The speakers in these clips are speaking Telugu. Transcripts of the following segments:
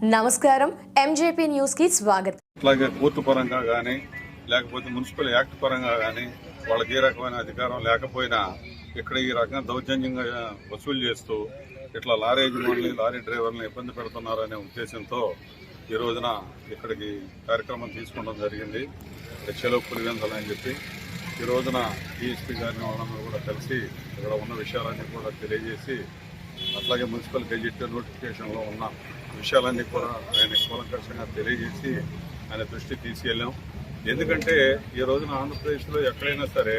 నమస్కారం. ఎంజేపీ న్యూస్కి స్వాగతం. అట్లాగే కోర్టు పరంగా కానీ లేకపోతే మున్సిపల్ యాక్ట్ పరంగా కానీ వాళ్ళకి ఏ రకమైన అధికారం లేకపోయినా ఇక్కడ ఈ రకంగా దౌర్జన్యంగా వసూలు చేస్తూ ఇట్లా లారీ యజమానులు లారీ డ్రైవర్లను ఇబ్బంది పెడుతున్నారనే ఉద్దేశంతో ఈ రోజున ఇక్కడికి కార్యక్రమం తీసుకోవడం జరిగింది. చలో పులివెందలని చెప్పి. ఈ రోజున డిఎస్పీ గారిని వాళ్ళందరూ కూడా కలిసి ఇక్కడ ఉన్న విషయాలన్నీ కూడా తెలియజేసి అట్లాగే మున్సిపల్ గెజిట్ నోటిఫికేషన్లో ఉన్న విషయాలన్నీ కూడా ఆయన కూలంకషంగా తెలియజేసి ఆయన దృష్టి తీసుకెళ్ళాం. ఎందుకంటే ఈ రోజున ఆంధ్రప్రదేశ్లో ఎక్కడైనా సరే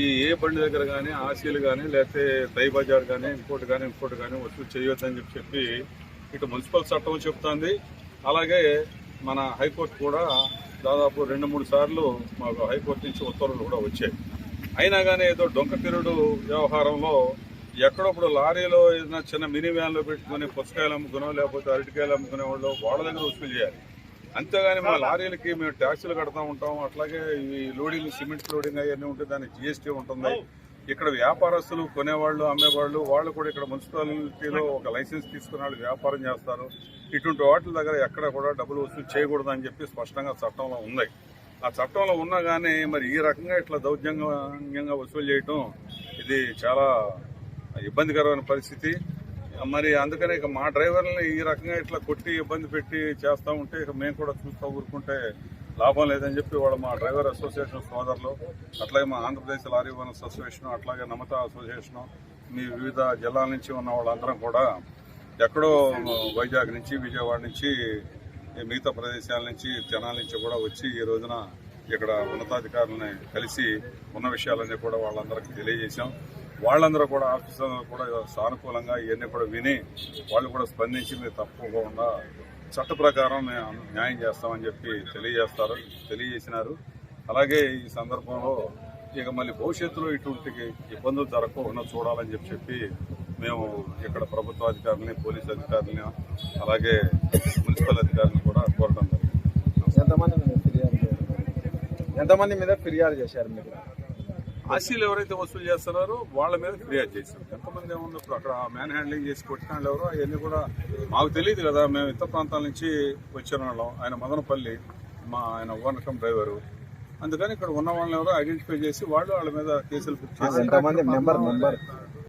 ఈ ఏ బండి దగ్గర కానీ ఆశీలు కానీ లేకపోతే దై బజార్ కానీ ఇంకోటి కానీ ఇంకోటి కానీ వసూలు చేయొద్దని చెప్పి చెప్పి ఇటు మున్సిపల్ చట్టం చెప్తుంది. అలాగే మన హైకోర్టు కూడా దాదాపు రెండు మూడు సార్లు మాకు హైకోర్టు నుంచి ఉత్తర్వులు కూడా వచ్చాయి. అయినా కానీ ఏదో డొంక తిరుడు ఎక్కడో ఎక్కడప్పుడు లారీలో ఏదైనా చిన్న మినీ వ్యాన్లో పెట్టుకుని పుచ్చకాయలు అమ్ముకునో లేకపోతే అరటికాయలు అమ్ముకునే వాళ్ళు వాళ్ళ దగ్గర వసూలు చేయాలి. అంతేగాని మా లారీలకి మేము ట్యాక్సులు కడతా ఉంటాం అట్లాగే ఈ లోడింగ్ సిమెంట్ లోడింగ్ అవన్నీ ఉంటే దానికి జిఎస్టీ ఉంటుంది. ఇక్కడ వ్యాపారస్తులు కొనేవాళ్ళు అమ్మేవాళ్ళు వాళ్ళు కూడా ఇక్కడ మున్సిపాలిటీలో ఒక లైసెన్స్ తీసుకున్న వాళ్ళు వ్యాపారం చేస్తారు. ఇటువంటి వాటి దగ్గర ఎక్కడ కూడా డబ్బులు వసూలు చేయకూడదు అని చెప్పి స్పష్టంగా చట్టంలో ఉంది. ఆ చట్టంలో ఉన్నా కానీ మరి ఈ రకంగా ఇట్లా దౌర్జన్యంగా వసూలు చేయటం ఇది చాలా ఇబ్బందికరమైన పరిస్థితి. మరి అందుకనే ఇక మా డ్రైవర్లని ఈ రకంగా ఇట్లా కొట్టి ఇబ్బంది పెట్టి చేస్తూ ఉంటే ఇక మేము కూడా చూస్తూ ఊరుకుంటే లాభం లేదని చెప్పి వాళ్ళు మా డ్రైవర్ అసోసియేషన్ సోదరులు అట్లాగే మా ఆంధ్రప్రదేశ్ లారీ ఓనర్స్ అసోసియేషన్ అట్లాగే నమత అసోసియేషన్ మీ వివిధ జిల్లాల నుంచి ఉన్న వాళ్ళందరం కూడా ఎక్కడో వైజాగ్ నుంచి విజయవాడ నుంచి మిగతా ప్రదేశాల నుంచి తెనాల నుంచి కూడా వచ్చి ఈ రోజున ఇక్కడ ఉన్నతాధికారులని కలిసి ఉన్న విషయాలన్నీ కూడా వాళ్ళందరికీ తెలియజేశాం. వాళ్ళందరూ కూడా ఆఫీసర్లు కూడా సానుకూలంగా ఇవన్నీ కూడా విని వాళ్ళు కూడా స్పందించి మీరు తప్పకుండా చట్ట ప్రకారం మేము న్యాయం చేస్తామని చెప్పి తెలియజేస్తారు తెలియజేసినారు. అలాగే ఈ సందర్భంలో ఇక మళ్ళీ భవిష్యత్తులో ఇటువంటి ఇబ్బందులు జరగకుండా చూడాలని చెప్పి చెప్పి మేము ఇక్కడ ప్రభుత్వ అధికారులని పోలీస్ అధికారులని అలాగే మున్సిపల్ అధికారులను కూడా కోరడం జరిగింది. ఎంతమంది మీద ఫిర్యాదు చేశారు? ఎంతమంది మీద ఫిర్యాదు చేశారు మీరు? ఆశీలు ఎవరైతే వసూలు చేస్తున్నారో వాళ్ళ మీద ఫిర్యాదు చేశాం ఎంతమంది ఏముంది ఇప్పుడు అక్కడ మ్యాన్ హ్యాండ్లింగ్ చేసి కొట్టిన వాళ్ళు ఎవరో అవన్నీ కూడా మాకు తెలియదు కదా. మేము ఇతర ప్రాంతాల నుంచి వచ్చిన వాళ్ళం ఆయన మదనపల్లి మా ఆయన ఓనకం డ్రైవరు. అందుకని ఇక్కడ ఉన్న వాళ్ళని ఎవరో ఐడెంటిఫై చేసి వాళ్ళు వాళ్ళ మీద కేసులు బుక్ చేసి నెంబర్